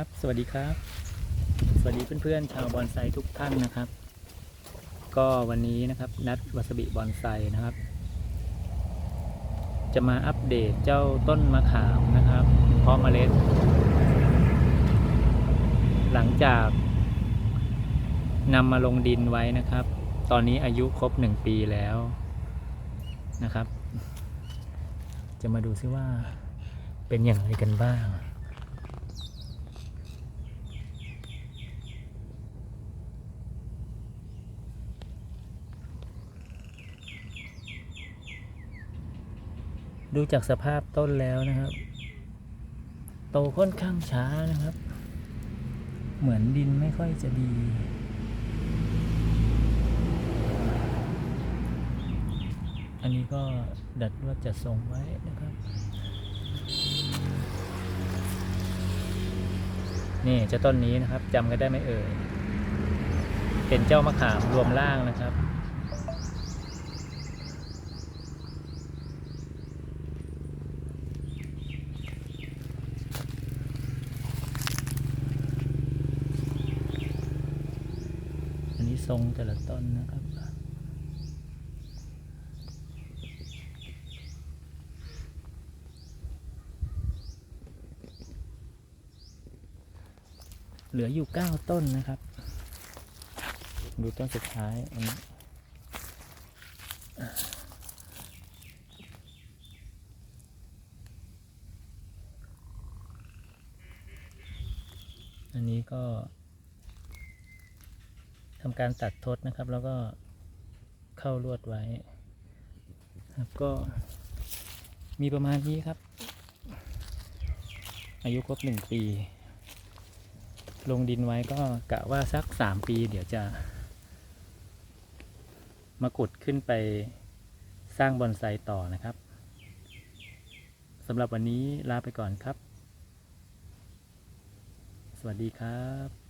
ครับ สวัสดีครับ สวัสดีเพื่อนๆชาวบอนไซทุกท่านนะครับ ก็วันนี้นะครับนัดวัสบิบอนไซนะครับ จะมาอัปเดตเจ้าต้นมะขามนะครับเพาะเมล็ด หลังจากนำมาลงดินไว้นะครับ ตอนนี้อายุครบหนึ่งปีแล้วนะครับ จะมาดูซิว่าเป็นอย่างไรกันบ้าง ดูจากสภาพต้นแล้วนะครับ โตค่อนข้างช้านะครับ เหมือนดินไม่ค่อยจะดี อันนี้ก็ดัดว่าจะทรงไว้นะครับ นี่จ้าต้นนี้นะครับจำกันได้ไหมเอ่ย เป็นเจ้ามะขามรวมล่างนะครับ ทรงแต่ละต้นนะครับ เหลืออยู่เก้าต้นนะครับ ดูต้นสุดท้ายอันนี้อันนี้ก็ ทำการตัดทดนะครับ แล้วก็เข้าลวดไว้ครับก็มีประมาณนี้ครับ อายุครบหนึ่งปี ลงดินไว้ก็กะว่าสักสามปี เดี๋ยวจะ มากุดขึ้นไปสร้างบอนไซต่อนะครับสำหรับวันนี้ลาไปก่อนครับ สวัสดีครับ